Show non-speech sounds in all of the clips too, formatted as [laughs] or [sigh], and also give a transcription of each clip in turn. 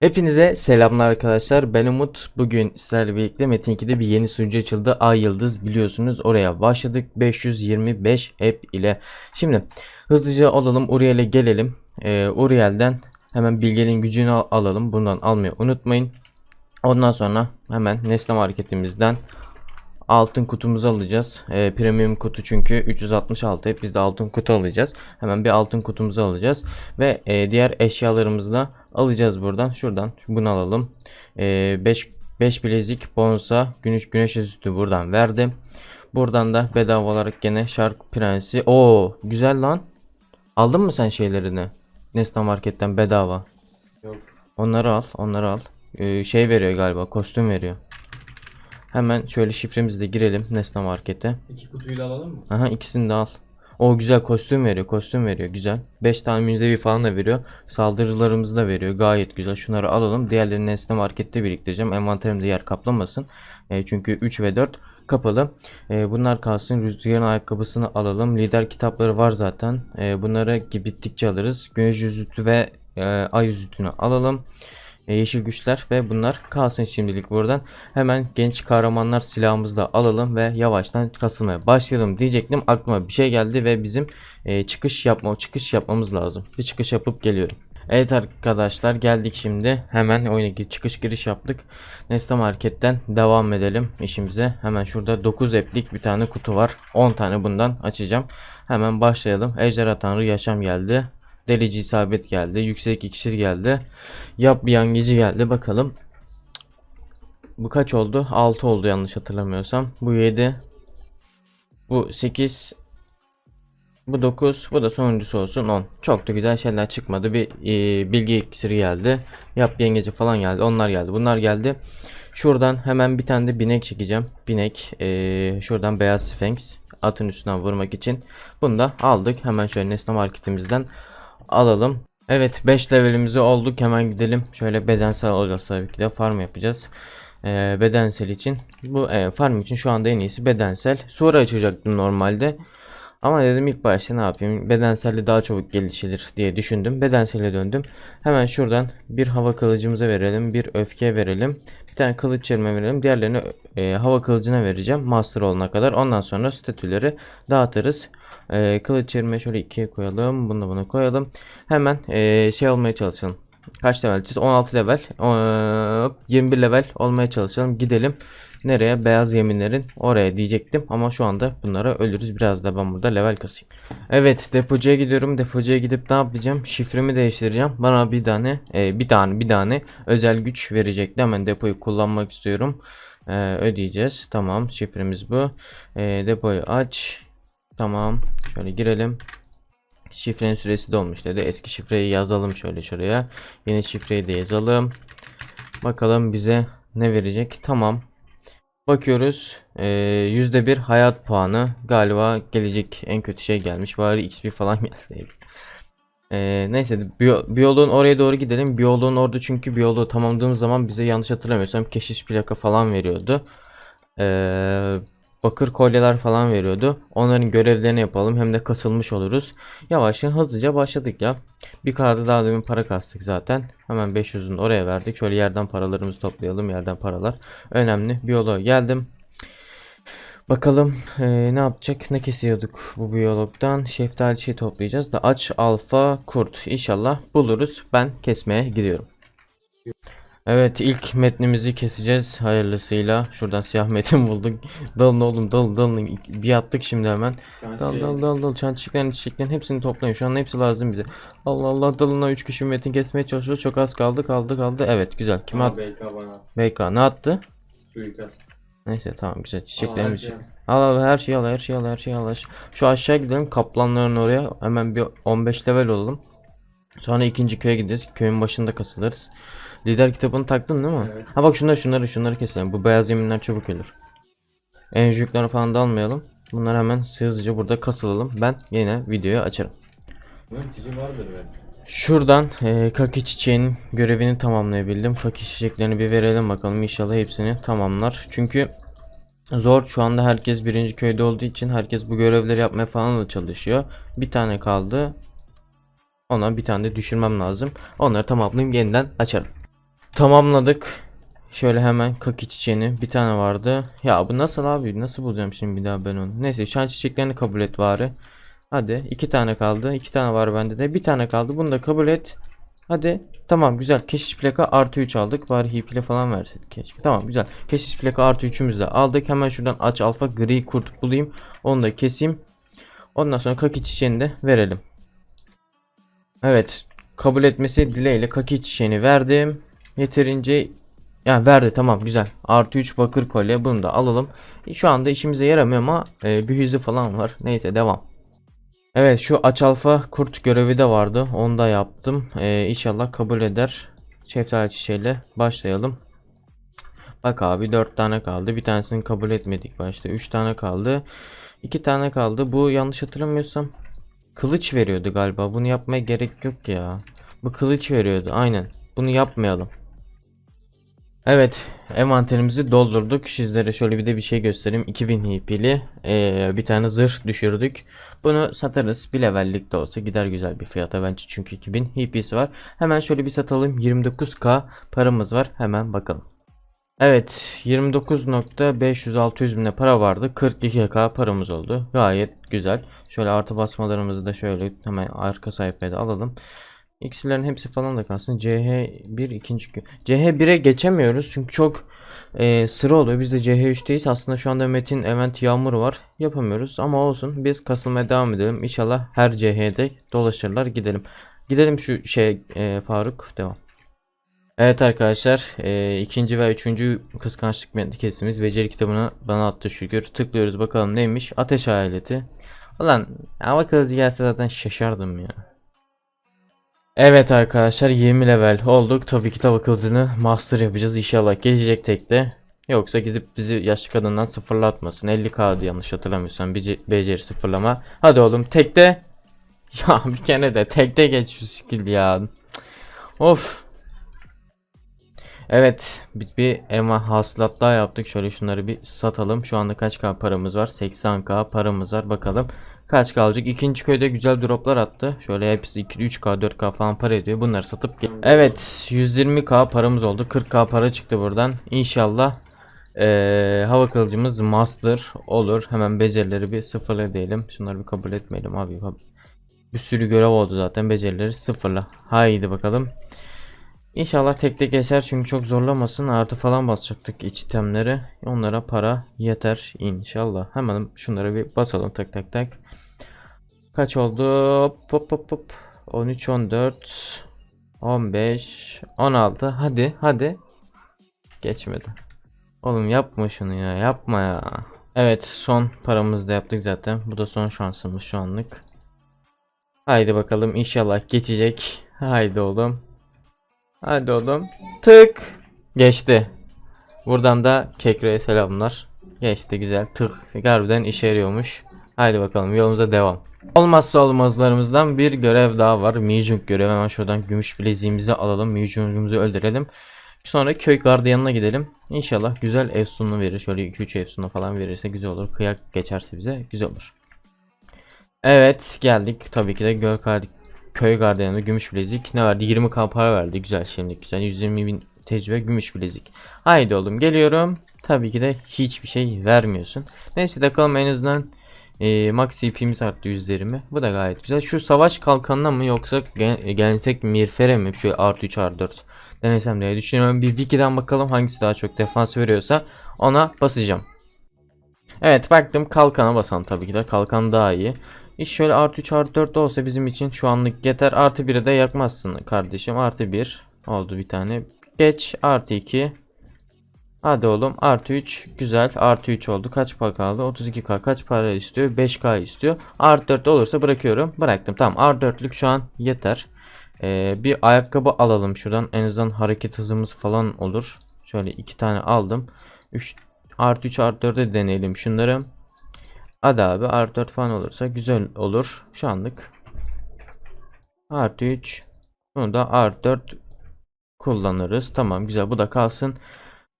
Hepinize selamlar arkadaşlar. Ben Umut. Bugün sizlerle birlikte Metin 2'de bir yeni sunucu açıldı. Ay Yıldız biliyorsunuz. Oraya başladık. 525 app ile. Şimdi hızlıca olalım. Uriel'e gelelim. Ee, Uriel'den hemen bilgenin gücünü al- alalım. Bundan almayı unutmayın. Ondan sonra hemen Nesne marketimizden altın kutumuzu alacağız. Ee, premium kutu çünkü 366 hep biz de altın kutu alacağız. Hemen bir altın kutumuzu alacağız. Ve e, diğer eşyalarımızı da alacağız buradan. Şuradan bunu alalım. 5 5 bilezik bonsa güneş güneş üstü buradan verdim. Buradan da bedava olarak gene Shark Prensi. Oo güzel lan. Aldın mı sen şeylerini? Nesna Market'ten bedava. Yok. Onları al, onları al. Ee, şey veriyor galiba, kostüm veriyor. Hemen şöyle şifremizi de girelim Nesna Market'e. İki kutuyu da alalım mı? Aha ikisini de al. O güzel kostüm veriyor, kostüm veriyor. Güzel. 5 tane müzevi falan da veriyor. Saldırılarımızı da veriyor. Gayet güzel. Şunları alalım. Diğerlerini Nesne Market'te biriktireceğim. Envanterimde yer kaplamasın. E, çünkü 3 ve 4 kapalı. E, bunlar kalsın. Rüzgarın ayakkabısını alalım. Lider kitapları var zaten. E, bunları bittikçe alırız. Güneş yüzütü ve e, ay yüzütünü alalım. E, yeşil güçler ve bunlar kalsın şimdilik buradan. Hemen genç kahramanlar silahımızı da alalım ve yavaştan kasılmaya başlayalım diyecektim. Aklıma bir şey geldi ve bizim e, çıkış yapma çıkış yapmamız lazım. Bir çıkış yapıp geliyorum. Evet arkadaşlar geldik şimdi. Hemen oyuna çıkış giriş yaptık. Nesta Market'ten devam edelim işimize. Hemen şurada 9 app'lik bir tane kutu var. 10 tane bundan açacağım. Hemen başlayalım. Ejderha Tanrı Yaşam geldi. Delici isabet geldi. Yüksek iksir geldi. Yap bir yangıcı geldi. Bakalım. Bu kaç oldu? 6 oldu yanlış hatırlamıyorsam. Bu 7. Bu 8. Bu 9. Bu da sonuncusu olsun 10. Çok da güzel şeyler çıkmadı. Bir e, bilgi iksiri geldi. Yap bir yengeci falan geldi. Onlar geldi. Bunlar geldi. Şuradan hemen bir tane de binek çekeceğim. Binek. e, şuradan beyaz sphinx. Atın üstünden vurmak için. Bunu da aldık. Hemen şöyle nesne marketimizden alalım. Evet 5 levelimizi olduk. Hemen gidelim. Şöyle bedensel olacağız tabii ki de. Farm yapacağız. Ee, bedensel için. Bu e, farm için şu anda en iyisi bedensel. Sonra açacaktım normalde. Ama dedim ilk başta ne yapayım? Bedenselle daha çabuk gelişilir diye düşündüm. Bedensele döndüm. Hemen şuradan bir hava kılıcımıza verelim. Bir öfke verelim. Bir tane kılıç çelme verelim. Diğerlerini e, hava kılıcına vereceğim. Master olana kadar. Ondan sonra statüleri dağıtırız. E, kılıç çelme şöyle ikiye koyalım. Bunu da buna koyalım. Hemen e, şey olmaya çalışalım. Kaç levelciz? 16 level. Hop, 21 level olmaya çalışalım. Gidelim. Nereye? Beyaz yeminlerin oraya diyecektim ama şu anda bunlara ölürüz. Biraz da ben burada level kasayım. Evet depocuya gidiyorum. Depocuya gidip ne yapacağım? Şifremi değiştireceğim. Bana bir tane e, bir tane bir tane özel güç verecekti. Hemen depoyu kullanmak istiyorum. E, ödeyeceğiz. Tamam şifremiz bu. E, depoyu aç. Tamam. Şöyle girelim. Şifrenin süresi dolmuş dedi. Eski şifreyi yazalım şöyle şuraya. Yeni şifreyi de yazalım. Bakalım bize ne verecek. Tamam. Bakıyoruz. Ee, Yüzde bir hayat puanı. Galiba gelecek en kötü şey gelmiş. Bari XP falan [laughs] gelseydi. Ee, neyse biyo, biyoloğun oraya doğru gidelim. Biyoloğun orada çünkü biyoloğu tamamladığımız zaman bize yanlış hatırlamıyorsam keşiş plaka falan veriyordu. Ee, bakır kolyeler falan veriyordu. Onların görevlerini yapalım hem de kasılmış oluruz. Yavaştan hızlıca başladık ya. Bir kadar daha demin para kastık zaten. Hemen 500'ün oraya verdik. Şöyle yerden paralarımızı toplayalım. Yerden paralar. Önemli. Biyoloğa geldim. Bakalım eee, ne yapacak? Ne kesiyorduk bu biyologdan? Şeftali şey toplayacağız da aç alfa kurt. İnşallah buluruz. Ben kesmeye gidiyorum. Evet ilk metnimizi keseceğiz hayırlısıyla. Şuradan siyah metin [laughs] bulduk. Dalın oğlum dalın dalın. Bir attık şimdi hemen. Dal şey, dal dal dal çan çiçeklerin hepsini toplayın. Şu an hepsi lazım bize. Allah Allah dalına 3 kişi metin kesmeye çalışıyor. Çok az kaldı kaldı kaldı. Evet güzel. Kime Ama at? BK bana BK ne attı? suikast. Neyse tamam güzel. Aa, Çiçeklerin her çiçek. şey. Al al her şeyi al her şeyi al her şeyi al. Şu aşağı gidelim kaplanların oraya. Hemen bir 15 level olalım. Sonra ikinci köye gideriz. Köyün başında kasılırız. Lider kitabını taktın değil mi? Evet. Ha bak şunları şunları şunları keselim. Bu beyaz yeminler çabuk ölür. Enjükleri falan da almayalım. Bunlar hemen hızlıca burada kasılalım. Ben yine videoyu açarım. Şuradan e, kaki çiçeğinin görevini tamamlayabildim. Kaki çiçeklerini bir verelim bakalım inşallah hepsini tamamlar. Çünkü zor şu anda herkes birinci köyde olduğu için herkes bu görevleri yapmaya falan da çalışıyor. Bir tane kaldı. Ona bir tane de düşürmem lazım. Onları tamamlayayım yeniden açarım. tamamladık. Şöyle hemen kaki çiçeğini bir tane vardı. Ya bu nasıl abi? Nasıl bulacağım şimdi bir daha ben onu? Neyse şan çiçeklerini kabul et bari. Hadi iki tane kaldı. iki tane var bende de. Bir tane kaldı. Bunu da kabul et. Hadi. Tamam güzel. Keşiş plaka artı 3 aldık. Bari hipile falan verseydik keşke. Tamam güzel. Keşiş plaka artı 3'ümüzü de aldık. Hemen şuradan aç alfa gri kurt bulayım. Onu da keseyim. Ondan sonra kaki çiçeğini de verelim. Evet. Kabul etmesi dileğiyle kaki çiçeğini verdim. Yeterince yani verdi tamam güzel. Artı 3 bakır kolye bunu da alalım. E, Şu anda işimize yaramıyor ama e, bir yüzü falan var. Neyse devam. Evet şu aç alfa kurt görevi de vardı. Onu da yaptım. E, inşallah kabul eder. Şeftali çiçeğiyle başlayalım. Bak abi 4 tane kaldı. Bir tanesini kabul etmedik başta. 3 tane kaldı. 2 tane kaldı. Bu yanlış hatırlamıyorsam kılıç veriyordu galiba. Bunu yapmaya gerek yok ya. Bu kılıç veriyordu. Aynen. Bunu yapmayalım. Evet, envanterimizi doldurduk. Sizlere şöyle bir de bir şey göstereyim. 2000 HP'li eee, bir tane zırh düşürdük. Bunu satarız. Bir levellik de olsa gider güzel bir fiyata bence çünkü 2000 HP'si var. Hemen şöyle bir satalım. 29k paramız var. Hemen bakalım. Evet, 29.500-600 bine para vardı. 42k paramız oldu. Gayet güzel. Şöyle artı basmalarımızı da şöyle hemen arka sayfaya da alalım. X'lerin hepsi falan da kalsın. CH1 ikinci gün. CH1'e geçemiyoruz çünkü çok e, sıra oluyor. Biz de CH3'teyiz. Aslında şu anda Metin Event Yağmur var. Yapamıyoruz ama olsun. Biz kasılmaya devam edelim. İnşallah her CH'de dolaşırlar. Gidelim. Gidelim şu şey e, Faruk. Devam. Evet arkadaşlar e, ikinci ve üçüncü kıskançlık metni kesimiz beceri kitabına bana attı şükür. Tıklıyoruz bakalım neymiş. Ateş aleti. Ulan hava kılıcı gelse zaten şaşardım ya. Evet arkadaşlar 20 level olduk. Tabii ki tava kılıcını master yapacağız inşallah gelecek tekte. Yoksa gidip bizi yaşlı kadından sıfırlatmasın. 50k'dı yanlış hatırlamıyorsam. Bici, beceri sıfırlama. Hadi oğlum tekte. [laughs] Ya bir kere de tekte geç şu skill ya. Of. Evet bir, bir ema hasılat daha yaptık. Şöyle şunları bir satalım. Şu anda kaç k paramız var? 80k paramız var. Bakalım kaç kalacak. İkinci köyde güzel droplar attı. Şöyle hepsi 2 3k 4k falan para ediyor. Bunları satıp Evet 120k paramız oldu. 40k para çıktı buradan. İnşallah eee, hava kılıcımız master olur. Hemen becerileri bir sıfırla diyelim. Şunları bir kabul etmeyelim abi. Bir sürü görev oldu zaten. Becerileri sıfırla. Haydi bakalım. İnşallah tek tek geçer çünkü çok zorlamasın. Artı falan basacaktık iç itemleri. Onlara para yeter inşallah. Hemen şunları bir basalım tak tak tak. Kaç oldu? Hop hop hop. 13 14 15 16 hadi hadi. Geçmedi. Oğlum yapma şunu ya yapma ya. Evet son paramızı da yaptık zaten. Bu da son şansımız şu anlık. Haydi bakalım inşallah geçecek. Haydi oğlum. Hadi oğlum. Tık. Geçti. Buradan da Kekre'ye selamlar. Geçti güzel. Tık. Harbiden işe yarıyormuş. Haydi bakalım yolumuza devam. Olmazsa olmazlarımızdan bir görev daha var. Mijung görevi. Hemen şuradan gümüş bileziğimizi alalım. Mijung'umuzu öldürelim. Sonra köy gardiyanına gidelim. İnşallah güzel efsunlu verir. Şöyle 2-3 efsunlu falan verirse güzel olur. Kıyak geçerse bize güzel olur. Evet geldik. Tabii ki de göl köy gardiyanı gümüş bilezik. Ne verdi? 20k para verdi. Güzel şimdi güzel. 120 bin tecrübe gümüş bilezik. Haydi oğlum geliyorum. Tabii ki de hiçbir şey vermiyorsun. Neyse bakalım en azından e, max CP'miz arttı yüzlerimi. Bu da gayet güzel. Şu savaş kalkanına mı yoksa gen gelsek mirfere mi? Şöyle artı 3 artı 4 denesem diye düşünüyorum. Bir wiki'den bakalım hangisi daha çok defans veriyorsa ona basacağım. Evet baktım kalkana basalım tabii ki de kalkan daha iyi. İş şöyle artı 3 artı 4 olsa bizim için şu anlık yeter. Artı 1'e de yakmazsın kardeşim. Artı 1 oldu bir tane. Geç artı 2. Hadi oğlum artı 3 güzel artı 3 oldu. Kaç para kaldı? 32k kaç para istiyor? 5k istiyor. Artı 4 olursa bırakıyorum. Bıraktım tamam artı 4'lük şu an yeter. Ee, bir ayakkabı alalım şuradan. En azından hareket hızımız falan olur. Şöyle iki tane aldım. 3 artı 3 artı 4'e deneyelim şunları. Hadi abi artı 4 falan olursa güzel olur. Şu anlık. Artı 3. Bunu da artı 4 kullanırız. Tamam güzel bu da kalsın.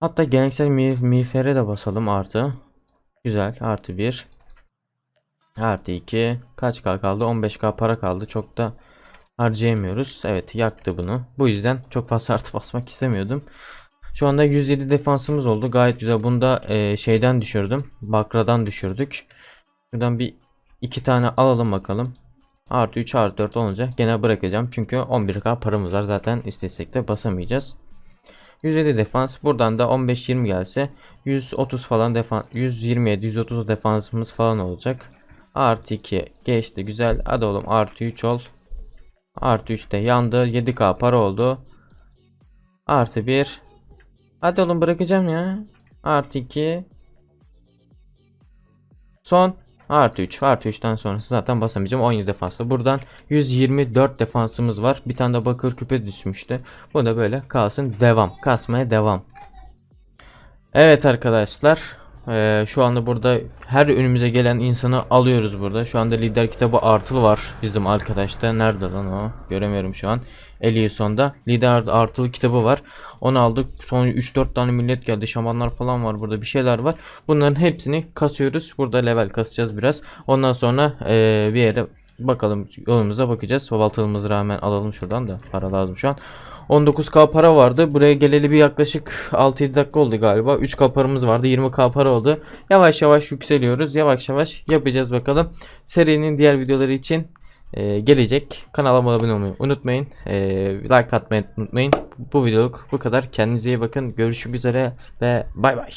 Hatta geleneksel mi miğfere de basalım artı. Güzel artı 1. Artı 2. Kaç k kaldı? 15k para kaldı. Çok da harcayamıyoruz. Evet yaktı bunu. Bu yüzden çok fazla [laughs] artı basmak istemiyordum. Şu anda 107 defansımız oldu. Gayet güzel. Bunu da e, şeyden düşürdüm. Bakradan düşürdük. Şuradan bir iki tane alalım bakalım. Artı 3 artı 4 olunca gene bırakacağım. Çünkü 11k paramız var. Zaten istesek de basamayacağız. 107 defans. Buradan da 15-20 gelse 130 falan defans 127 130 defansımız falan olacak. Artı 2 geçti güzel. Hadi oğlum artı 3 ol. Artı 3 de yandı. 7k para oldu. Artı 1. Hadi oğlum bırakacağım ya. Artı 2. Son. Artı 3. Artı 3'ten sonrası zaten basamayacağım. 17 defansla. Buradan 124 defansımız var. Bir tane de bakır küpe düşmüştü. Bu da böyle kalsın. Devam. Kasmaya devam. Evet arkadaşlar. Eee, şu anda burada her önümüze gelen insanı alıyoruz burada. Şu anda lider kitabı artılı var bizim arkadaşta. Nerede lan o? Göremiyorum şu an. Eliason'da. Lider artılı kitabı var. Onu aldık. Son 3-4 tane millet geldi. Şamanlar falan var burada. Bir şeyler var. Bunların hepsini kasıyoruz. Burada level kasacağız biraz. Ondan sonra eee, bir yere bakalım yolumuza bakacağız. Baltalımızı rağmen alalım şuradan da. Para lazım şu an. 19k para vardı. Buraya geleli bir yaklaşık 6-7 dakika oldu galiba. 3k paramız vardı. 20k para oldu. Yavaş yavaş yükseliyoruz. Yavaş yavaş yapacağız bakalım. Serinin diğer videoları için e, gelecek. Kanalıma abone olmayı unutmayın. E, like atmayı unutmayın. Bu videoluk bu kadar. Kendinize iyi bakın. Görüşmek üzere ve bay bay.